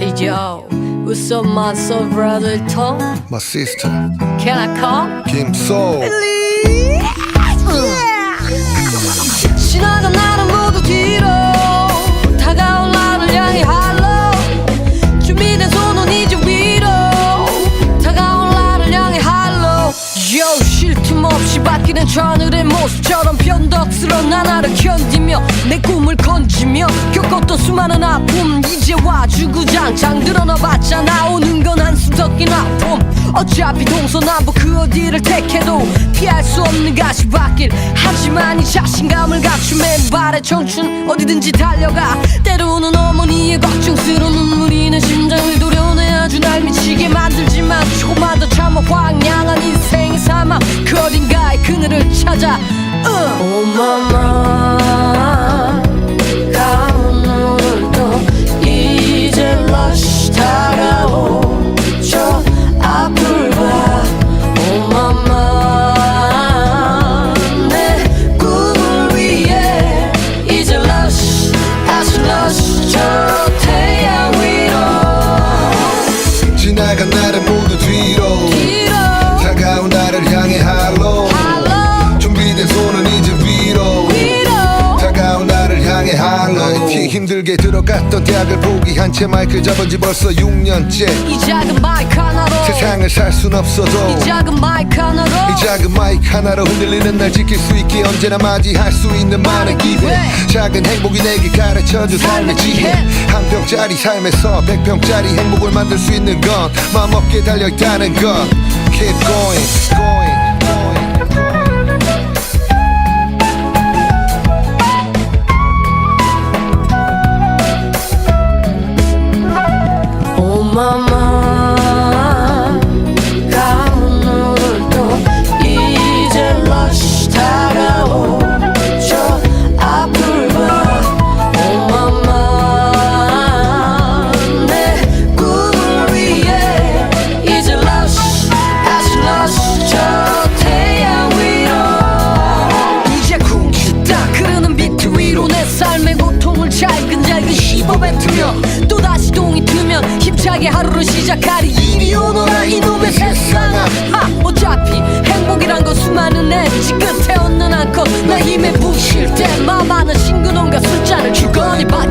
Hey yo, what's up my soul brother Tom? My sister Can I call? 김소 지나간 나 저 하늘의 모습처럼 변덕스러운 나날을 견디며 내 꿈을 건지며 겪었던 수많은 아픔 이제 와 주구장창 드러나봤자 나오는 건 한숨 섞인 아픔. 어차피 동서남북 그 어디를 택해도 피할 수 없는 가시밭길 하지만 이 자신감을 갖춘 맨발의 청춘 어디든지 달려가. 때로는 어머니의 걱정스러운 눈물이 내 심장을 찾아. uh. 오마마 가온 오늘도 이제 러시 다가오죠. 앞을 봐. 오마마 내 꿈을 위해 이제 러시 다시 러시 저 태양 위로 지나간 나를 모두 뒤로 힘들게 들어갔던 대학을 포기한 채 마이크 잡은 지 벌써 6년째. 이 작은 마이크 하나로. 세상을 살 순 없어도 이 작은 마이크 하나로. 이 작은 마이크 하나로 흔들리는 날 지킬 수 있게 언제나 맞이할 수 있는 많은 기회. 작은 행복이 내게 가르쳐준 삶의 지혜. 한 평짜리 삶에서 백 평짜리 행복을 만들 수 있는 건 마음 없게 달려있다는 것. Keep going, going, going, 내 삶의 고통을 잘근잘근 씹어뱉으며 시작하리 이리 오너라 이놈의 세상아. 하 어차피 행복이란 건 수많은 엣지 끝에 얻는 한컷 나 힘에 부실 때. 많은 신근원과 숫자를 주거니 하며